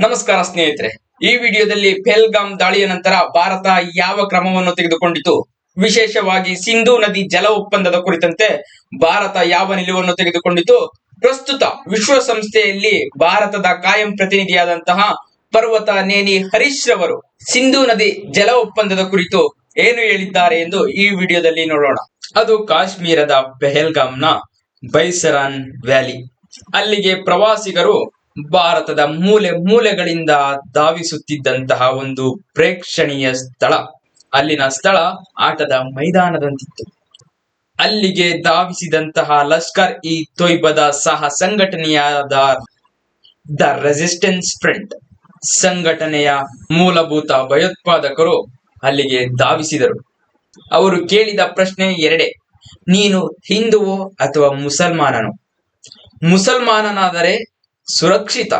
ನಮಸ್ಕಾರ ಸ್ನೇಹಿತರೆ. ಈ ವಿಡಿಯೋದಲ್ಲಿ ಪೆಲ್ಗಾಮ್ ದಾಳಿಯ ನಂತರ ಭಾರತ ಯಾವ ಕ್ರಮವನ್ನು ತೆಗೆದುಕೊಂಡಿತು? ವಿಶೇಷವಾಗಿ ಸಿಂಧೂ ನದಿ ಜಲ ಒಪ್ಪಂದದ ಕುರಿತಂತೆ ಭಾರತ ಯಾವ ನಿಲುವನ್ನು ತೆಗೆದುಕೊಂಡಿತು? ಪ್ರಸ್ತುತ ವಿಶ್ವಸಂಸ್ಥೆಯಲ್ಲಿ ಭಾರತದ ಕಾಯಂ ಪ್ರತಿನಿಧಿಯಾದಂತಹ ಪರ್ವತ ನೇನಿ ಹರೀಶ್ ರವರು ಸಿಂಧೂ ನದಿ ಜಲ ಒಪ್ಪಂದದ ಕುರಿತು ಏನು ಹೇಳಿದ್ದಾರೆ ಎಂದು ಈ ವಿಡಿಯೋದಲ್ಲಿ ನೋಡೋಣ. ಅದು ಕಾಶ್ಮೀರದ ಪೆಹಲ್ಗಾಮ್ನ ಬೈಸರಾನ್ ವ್ಯಾಲಿ. ಅಲ್ಲಿಗೆ ಪ್ರವಾಸಿಗರು ಭಾರತದ ಮೂಲೆ ಮೂಲೆಗಳಿಂದ ಧಾವಿಸುತ್ತಿದ್ದಂತಹ ಒಂದು ಪ್ರೇಕ್ಷಣೀಯ ಸ್ಥಳ. ಅಲ್ಲಿನ ಸ್ಥಳ ಆಟದ ಮೈದಾನದಂತಿತ್ತು. ಅಲ್ಲಿಗೆ ಧಾವಿಸಿದಂತಹ ಲಷ್ಕರ್ ಇ ತೊಯ್ಬದ ಸಹ ಸಂಘಟನೆಯಾದ ದ ರೆಸಿಸ್ಟೆನ್ಸ್ ಫ್ರಂಟ್ ಸಂಘಟನೆಯ ಮೂಲಭೂತ ಭಯೋತ್ಪಾದಕರು ಅಲ್ಲಿಗೆ ಧಾವಿಸಿದರು. ಅವರು ಕೇಳಿದ ಪ್ರಶ್ನೆ ಎರಡೇ, ನೀನು ಹಿಂದುವೋ ಅಥವಾ ಮುಸಲ್ಮಾನನು? ಮುಸಲ್ಮಾನನಾದರೆ ಸುರಕ್ಷಿತ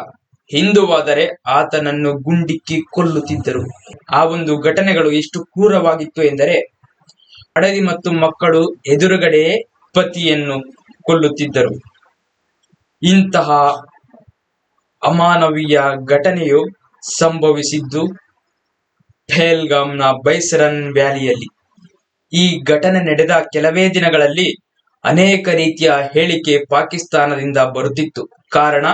ಹಿಂದುವಾದರೆ ಆತನನ್ನು ಗುಂಡಿಕ್ಕಿ ಕೊಲ್ಲುತ್ತಿದ್ದರು. ಆ ಒಂದು ಘಟನೆಗಳು ಎಷ್ಟು ಕ್ರೂರವಾಗಿತ್ತು ಎಂದರೆ, ಅಡವಿ ಮತ್ತು ಮಕ್ಕಳು ಎದುರುಗಡೆಯೇ ಪತಿಯನ್ನು ಕೊಲ್ಲುತ್ತಿದ್ದರು. ಇಂತಹ ಅಮಾನವೀಯ ಘಟನೆಯು ಸಂಭವಿಸಿದ್ದು ಪಹಲ್ಗಾಮ್ನ ಬೈಸರನ್ ವ್ಯಾಲಿಯಲ್ಲಿ. ಈ ಘಟನೆ ನಡೆದ ಕೆಲವೇ ದಿನಗಳಲ್ಲಿ ಅನೇಕ ರೀತಿಯ ಹೇಳಿಕೆ ಪಾಕಿಸ್ತಾನದಿಂದ ಬರುತ್ತಿತ್ತು. ಕಾರಣ,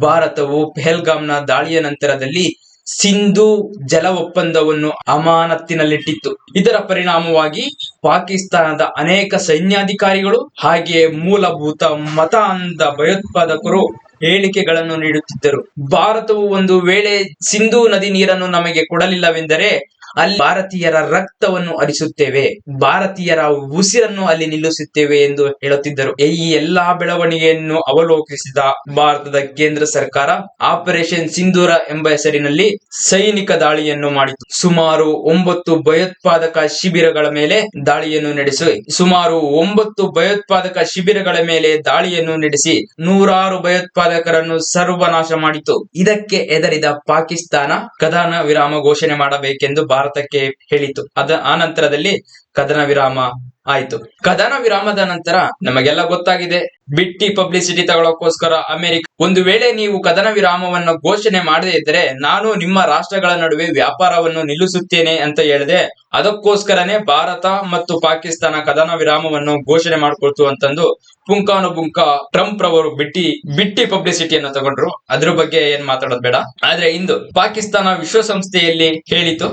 ಭಾರತವು ಪೆಹಲ್ಗಾಮ್ನ ದಾಳಿಯ ನಂತರದಲ್ಲಿ ಸಿಂಧು ಜಲ ಒಪ್ಪಂದವನ್ನು ಅಮಾನತ್ತಿನಲ್ಲಿಟ್ಟಿತ್ತು. ಇದರ ಪರಿಣಾಮವಾಗಿ ಪಾಕಿಸ್ತಾನದ ಅನೇಕ ಸೈನ್ಯಾಧಿಕಾರಿಗಳು ಹಾಗೆಯೇ ಮೂಲಭೂತ ಮತ ಅಂದ ಭಯೋತ್ಪಾದಕರು ಹೇಳಿಕೆಗಳನ್ನು ನೀಡುತ್ತಿದ್ದರು. ಭಾರತವು ಒಂದು ವೇಳೆ ಸಿಂಧೂ ನದಿ ನೀರನ್ನು ನಮಗೆ ಕೊಡಲಿಲ್ಲವೆಂದರೆ ಅಲ್ಲಿ ಭಾರತೀಯರ ರಕ್ತವನ್ನು ಹರಿಸುತ್ತೇವೆ ಭಾರತೀಯರ ಉಸಿರನ್ನು ಅಲ್ಲಿ ನಿಲ್ಲಿಸುತ್ತೇವೆ ಎಂದು ಹೇಳುತ್ತಿದ್ದರು. ಈ ಎಲ್ಲಾ ಬೆಳವಣಿಗೆಯನ್ನು ಅವಲೋಕಿಸಿದ ಭಾರತದ ಕೇಂದ್ರ ಸರ್ಕಾರ ಆಪರೇಷನ್ ಸಿಂಧೂರ ಎಂಬ ಹೆಸರಿನಲ್ಲಿ ಸೈನಿಕ ದಾಳಿಯನ್ನು ಮಾಡಿತು ಸುಮಾರು ಒಂಬತ್ತು ಭಯೋತ್ಪಾದಕ ಶಿಬಿರಗಳ ಮೇಲೆ ದಾಳಿಯನ್ನು ನಡೆಸಿ, ಸುಮಾರು ಒಂಬತ್ತು ಭಯೋತ್ಪಾದಕ ಶಿಬಿರಗಳ ಮೇಲೆ ದಾಳಿಯನ್ನು ನಡೆಸಿ ನೂರಾರು ಭಯೋತ್ಪಾದಕರನ್ನು ಸರ್ವನಾಶ ಮಾಡಿತು ಇದಕ್ಕೆ ಎದರಿದ ಪಾಕಿಸ್ತಾನ ಕದನ ವಿರಾಮ ಘೋಷಣೆ ಮಾಡಬೇಕೆಂದು ಭಾರತಕ್ಕೆ ಹೇಳಿತು ಅದ ಆ ನಂತರದಲ್ಲಿ ಕದನ ವಿರಾಮ ಆಯ್ತು. ಕದನ ವಿರಾಮದ ನಂತರ ನಮಗೆಲ್ಲ ಗೊತ್ತಾಗಿದೆ. ಬಿಟ್ಟಿ ಪಬ್ಲಿಸಿಟಿ ತಗೊಳ್ಳೋಕೋಸ್ಕರ ಅಮೆರಿಕ ಒಂದು ವೇಳೆ ನೀವು ಕದನ ವಿರಾಮವನ್ನು ಘೋಷಣೆ ಮಾಡದೇ ಇದ್ರೆ ನಾನು ನಿಮ್ಮ ರಾಷ್ಟ್ರಗಳ ನಡುವೆ ವ್ಯಾಪಾರವನ್ನು ನಿಲ್ಲಿಸುತ್ತೇನೆ ಅಂತ ಹೇಳಿದೆ. ಅದಕ್ಕೋಸ್ಕರನೇ ಭಾರತ ಮತ್ತು ಪಾಕಿಸ್ತಾನ ಕದನ ವಿರಾಮವನ್ನು ಘೋಷಣೆ ಮಾಡಿಕೊಳ್ತು ಅಂತಂದು ಪುಂಕಾನು ಪುಂಕ ಟ್ರಂಪ್ ರವರು ಬಿಟ್ಟಿ ಬಿಟ್ಟಿ ಪಬ್ಲಿಸಿಟಿಯನ್ನು ತಗೊಂಡ್ರು. ಅದ್ರ ಬಗ್ಗೆ ಏನ್ ಮಾತಾಡೋದು ಬೇಡ. ಆದ್ರೆ ಇಂದು ಪಾಕಿಸ್ತಾನ ವಿಶ್ವಸಂಸ್ಥೆಯಲ್ಲಿ ಹೇಳಿತು,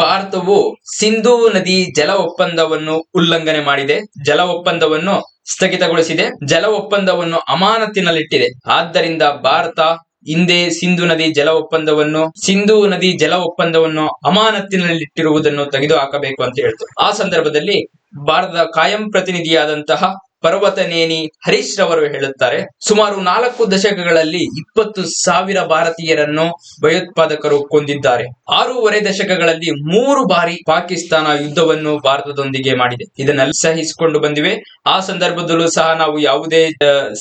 ಭಾರತವು ಸಿಂಧೂ ನದಿ ಜಲ ಒಪ್ಪಂದವನ್ನು ಉಲ್ಲಂಘನೆ ಮಾಡಿದೆ. ಜಲ ಒಪ್ಪಂದವನ್ನು ಸ್ಥಗಿತಗೊಳಿಸಿದೆ. ಜಲ ಒಪ್ಪಂದವನ್ನು ಅಮಾನತಿನಲ್ಲಿಟ್ಟಿದೆ ಆದ್ದರಿಂದ ಭಾರತ ಹಿಂದೆ ಸಿಂಧು ನದಿ ಜಲ ಒಪ್ಪಂದವನ್ನು ಸಿಂಧು ನದಿ ಜಲ ಒಪ್ಪಂದವನ್ನು ಅಮಾನತಿನಲ್ಲಿಟ್ಟಿರುವುದನ್ನು ತೆಗೆದುಹಾಕಬೇಕು ಅಂತ ಹೇಳ್ತು ಆ ಸಂದರ್ಭದಲ್ಲಿ ಭಾರತದ ಕಾಯಂ ಪ್ರತಿನಿಧಿಯಾದಂತಹ ಪರ್ವತನೇನಿ ಹರೀಶ್ ರವರು ಹೇಳುತ್ತಾರೆ, ಸುಮಾರು ನಾಲ್ಕು ದಶಕಗಳಲ್ಲಿ ಇಪ್ಪತ್ತು ಸಾವಿರ ಭಾರತೀಯರನ್ನು ಭಯೋತ್ಪಾದಕರು ಕೊಂದಿದ್ದಾರೆ. ಆರೂವರೆ ದಶಕಗಳಲ್ಲಿ ಮೂರು ಬಾರಿ ಪಾಕಿಸ್ತಾನ ಯುದ್ಧವನ್ನು ಭಾರತದೊಂದಿಗೆ ಮಾಡಿದೆ. ಇದನ್ನೆಲ್ಲ ಸಹಿಸಿಕೊಂಡು ಬಂದಿವೆ. ಆ ಸಂದರ್ಭದಲ್ಲೂ ಸಹ ನಾವು ಯಾವುದೇ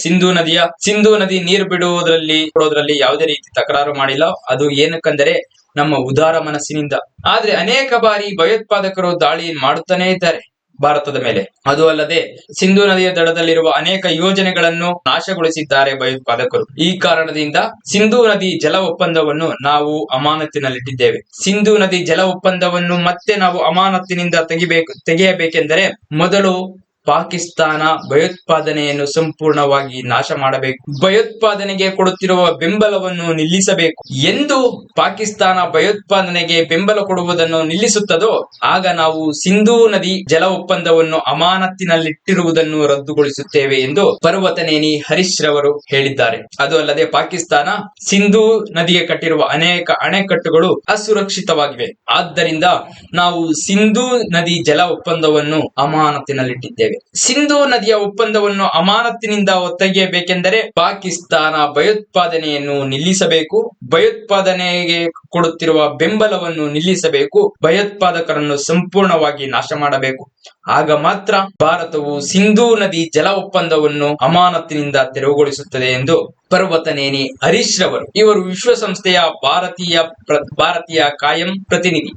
ಸಿಂಧೂ ನದಿಯ, ಸಿಂಧೂ ನದಿ ನೀರು ಬಿಡುವುದರಲ್ಲಿ ಕೊಡೋದ್ರಲ್ಲಿ ಯಾವುದೇ ರೀತಿ ತಕರಾರು ಮಾಡಿಲ್ಲ. ಅದು ಏನಕ್ಕಂದರೆ ನಮ್ಮ ಉದಾರ ಮನಸ್ಸಿನಿಂದ. ಆದ್ರೆ ಅನೇಕ ಬಾರಿ ಭಯೋತ್ಪಾದಕರು ದಾಳಿ ಮಾಡುತ್ತಾನೇ ಇದ್ದಾರೆ. ಭಾರತದ ಮೇಲೆ. ಅದು ಅಲ್ಲದೆ ಸಿಂಧೂ ನದಿಯ ದಡದಲ್ಲಿರುವ ಅನೇಕ ಯೋಜನೆಗಳನ್ನು ನಾಶಗೊಳಿಸಿದ್ದಾರೆ ಭಯೋತ್ಪಾದಕರು. ಈ ಕಾರಣದಿಂದ ಸಿಂಧೂ ನದಿ ಜಲ ಒಪ್ಪಂದವನ್ನು ನಾವು ಅಮಾನತಿನಲ್ಲಿಟ್ಟಿದ್ದೇವೆ ಸಿಂಧೂ ನದಿ ಜಲ ಒಪ್ಪಂದವನ್ನು ಮತ್ತೆ ನಾವು ಅಮಾನತಿನಿಂದ ತೆಗಿಬೇಕು, ತೆಗೆಯಬೇಕೆಂದರೆ ಮೊದಲು ಪಾಕಿಸ್ತಾನ ಭಯೋತ್ಪಾದನೆಯನ್ನು ಸಂಪೂರ್ಣವಾಗಿ ನಾಶ ಮಾಡಬೇಕು. ಭಯೋತ್ಪಾದನೆಗೆ ಕೊಡುತ್ತಿರುವ ಬೆಂಬಲವನ್ನು ನಿಲ್ಲಿಸಬೇಕು. ಎಂದು ಪಾಕಿಸ್ತಾನ ಭಯೋತ್ಪಾದನೆಗೆ ಬೆಂಬಲ ಕೊಡುವುದನ್ನು ನಿಲ್ಲಿಸುತ್ತದೋ, ಆಗ ನಾವು ಸಿಂಧೂ ನದಿ ಜಲ ಒಪ್ಪಂದವನ್ನು ಅಮಾನತ್ತಿನಲ್ಲಿಟ್ಟಿರುವುದನ್ನು ರದ್ದುಗೊಳಿಸುತ್ತೇವೆ ಎಂದು ಪರ್ವತನೇನಿ ಹರೀಶ್ ರವರು ಹೇಳಿದ್ದಾರೆ. ಅದು ಅಲ್ಲದೆ ಪಾಕಿಸ್ತಾನ ಸಿಂಧೂ ನದಿಗೆ ಕಟ್ಟಿರುವ ಅನೇಕ ಅಣೆಕಟ್ಟುಗಳು ಅಸುರಕ್ಷಿತವಾಗಿವೆ. ಆದ್ದರಿಂದ ನಾವು ಸಿಂಧೂ ನದಿ ಜಲ ಒಪ್ಪಂದವನ್ನು ಅಮಾನತಿನಲ್ಲಿಟ್ಟಿದ್ದೇವೆ ಸಿಂಧೂ ನದಿಯ ಒಪ್ಪಂದವನ್ನು ಅಮಾನತ್ತಿನಿಂದ ಒತ್ತಗೆಯಬೇಕೆಂದರೆ ಪಾಕಿಸ್ತಾನ ಭಯೋತ್ಪಾದನೆಯನ್ನು ನಿಲ್ಲಿಸಬೇಕು. ಭಯೋತ್ಪಾದನೆಗೆ ಕೊಡುತ್ತಿರುವ ಬೆಂಬಲವನ್ನು ನಿಲ್ಲಿಸಬೇಕು. ಭಯೋತ್ಪಾದಕರನ್ನು ಸಂಪೂರ್ಣವಾಗಿ ನಾಶ ಮಾಡಬೇಕು ಆಗ ಮಾತ್ರ ಭಾರತವು ಸಿಂಧೂ ನದಿ ಜಲ ಒಪ್ಪಂದವನ್ನು ಅಮಾನತ್ತಿನಿಂದ ತೆರವುಗೊಳಿಸುತ್ತದೆ ಎಂದು ಪರ್ವತನೇನಿ ಹರೀಶ್ ರವರು, ಇವರು ವಿಶ್ವಸಂಸ್ಥೆಯ ಭಾರತೀಯ ಭಾರತೀಯ ಕಾಯಂ ಪ್ರತಿನಿಧಿ.